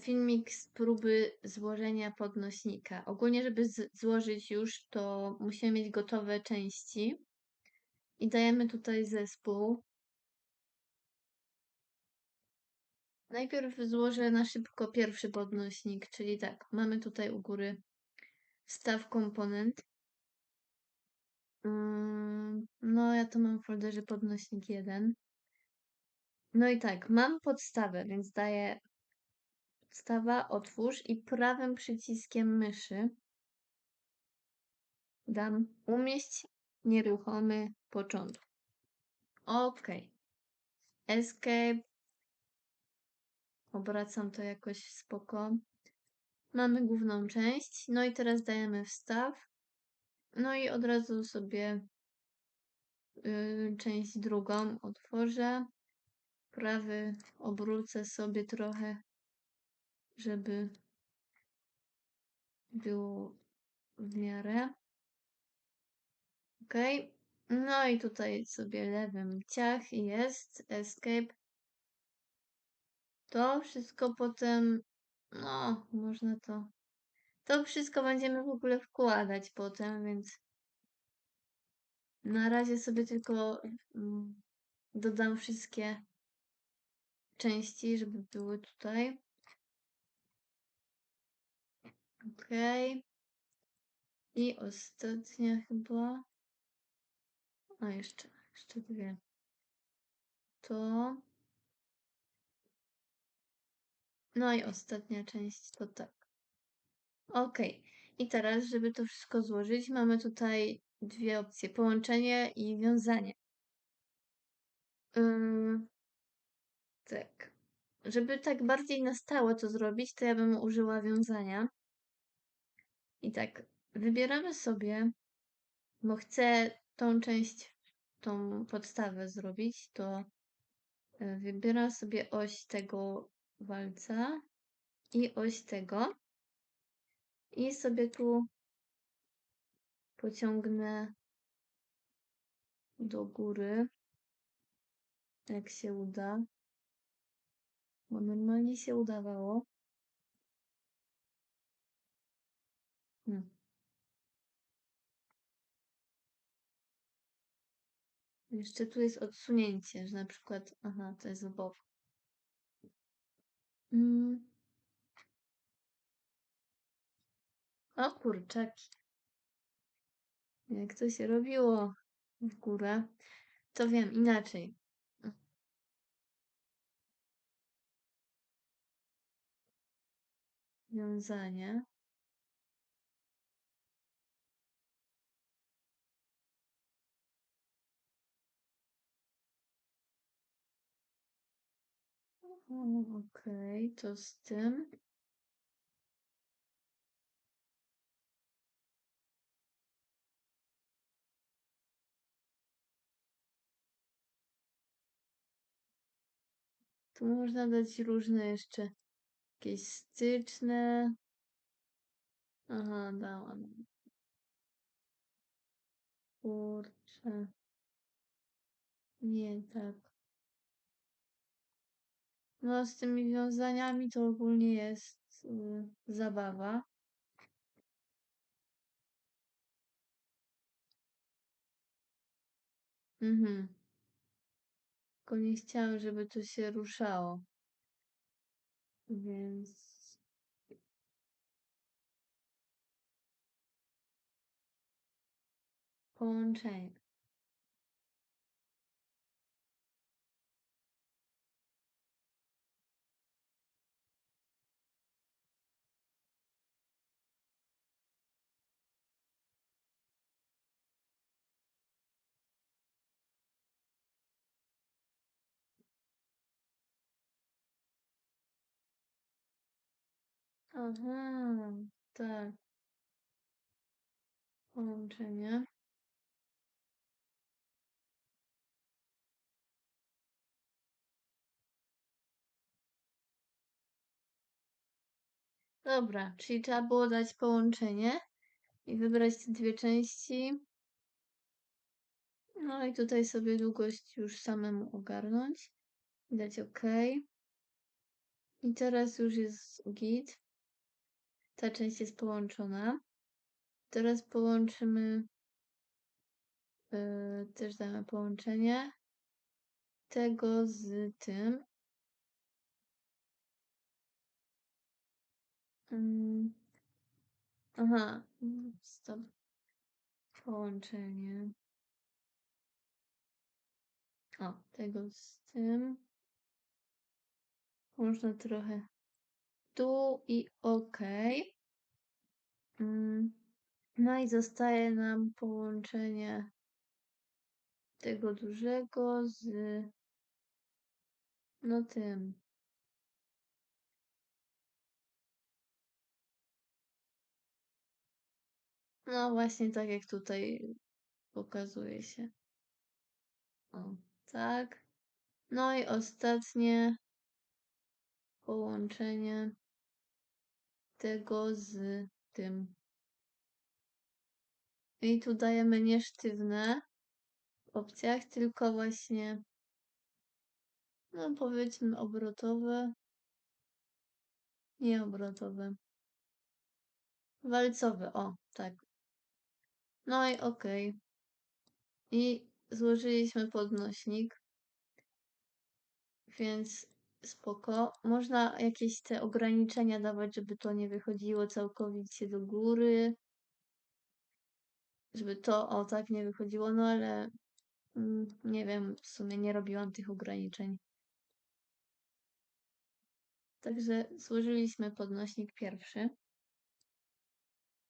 filmik z próby złożenia podnośnika. Ogólnie, żeby złożyć już, to musimy mieć gotowe części. I dajemy tutaj zespół. Najpierw złożę na szybko pierwszy podnośnik, czyli tak, mamy tutaj u góry staw komponent. Mm, No, ja to mam w folderze podnośnik 1. No i tak, mam podstawę, więc daję podstawa, otwórz i prawym przyciskiem myszy dam umieść nieruchomy początek. OK. Escape. Obracam to jakoś spoko. Mamy główną część. No i teraz dajemy wstaw. No i od razu sobie yy, część drugą otworzę. Prawy obrócę sobie trochę, żeby było w miarę. OK. No i tutaj sobie lewym ciach jest escape. To wszystko potem, no, można to. To wszystko będziemy w ogóle wkładać potem, więc na razie sobie tylko mm, dodam wszystkie części, żeby były tutaj. OK. I ostatnia chyba. A jeszcze, jeszcze dwie. To. No i ostatnia część to tak. OK. I teraz, żeby to wszystko złożyć, mamy tutaj dwie opcje: połączenie i wiązanie. Tak. Żeby tak bardziej na stałe to zrobić, to ja bym użyła wiązania. I tak, wybieramy sobie, bo chcę tą część, tą podstawę zrobić, to y, wybieram sobie oś tego walca i oś tego. I sobie tu pociągnę do góry, jak się uda. Bo normalnie się udawało. Jeszcze tu jest odsunięcie, że na przykład, aha, to jest w bok. Mm. O kurczaki. Jak to się robiło w górę, to wiem inaczej. Wiązanie. Okej, to z tym. Tu można dać różne jeszcze jakieś styczne. Aha, dałam. Kurczę. Nie tak. No, z tymi wiązaniami to ogólnie jest y, zabawa. Mhm. Tylko nie chciałam, żeby to się ruszało. Więc. Połączenie. Aha, tak. Połączenie. Dobra, czyli trzeba było dać połączenie i wybrać te dwie części. No i tutaj sobie długość już samemu ogarnąć. Dać OK. I teraz już jest git. Ta część jest połączona. Teraz połączymy. Yy, też damy połączenie tego z tym. Mm. Aha, stop. Połączenie. O, tego z tym. Można trochę tu i OK. Mm. No i zostaje nam połączenie tego dużego z no tym. No właśnie tak jak tutaj pokazuje się. O, tak. No i ostatnie połączenie tego z tym. I tu dajemy nie sztywne w opcjach, tylko właśnie no powiedzmy obrotowe. Nie obrotowe. Walcowe, o, tak. No i okej. Okay. I złożyliśmy podnośnik. Więc spoko. Można jakieś te ograniczenia dawać, żeby to nie wychodziło całkowicie do góry. Żeby to o tak nie wychodziło, no ale mm, nie wiem, w sumie nie robiłam tych ograniczeń. Także złożyliśmy podnośnik pierwszy.